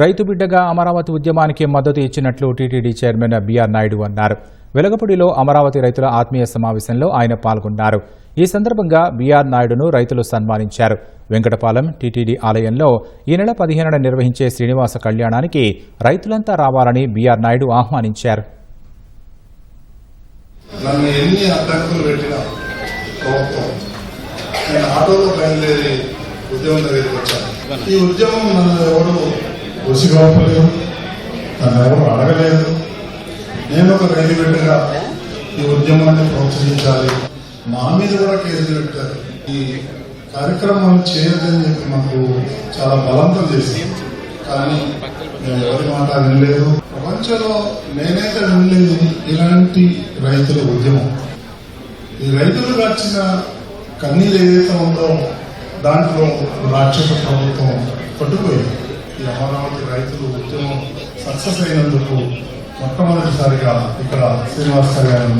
రైతు బిడ్డగా అమరావతి ఉద్యమానికి మద్దతు ఇచ్చినట్లు టీటీడీ చైర్మన్ బీఆర్ నాయుడు అన్నారు. వెలగపూడిలో అమరావతి రైతుల ఆత్మీయ సమావేశంలో ఆయన పాల్గొన్నారు. ఈ సందర్భంగా బీఆర్ నాయుడును రైతులు సన్మానించారు. వెంకటపాలెం టీటీడీ ఆలయంలో ఈ నెల పదిహేనున నిర్వహించే శ్రీనివాస కళ్యాణానికి రైతులంతా రావాలని బీఆర్ నాయుడు ఆహ్వానించారు. ఈ ఉద్యమం నన్ను ఎవరు ఉసిగొప్పలేదు నన్ను ఎవరు అడగలేదు. నేను ఒక రైతు ఈ ఉద్యమాన్ని ప్రోత్సహించాలి. మా మీద కూడా కేసులు పెట్టారు ఈ కార్యక్రమాలు చేయొద్దని చెప్పి మాకు చాలా బలవంతం చేసింది. కానీ నేను ఎవరి మాట వినలేదు. ప్రపంచంలో నేనైతే వినలేదు ఇలాంటి రైతుల ఉద్యమం. ఈ రైతులు గడిచిన కన్నీళ్ళు ఏదైతే ఉందో దాంట్లో రాక్షస ప్రభుత్వం పట్టుకుపోయింది. ఈ అమరావతి రైతులు ఉద్యమం సక్సెస్ అయినందుకు మొట్టమొదటిసారిగా ఇక్కడ శ్రీనివాస్ కళ్యాణం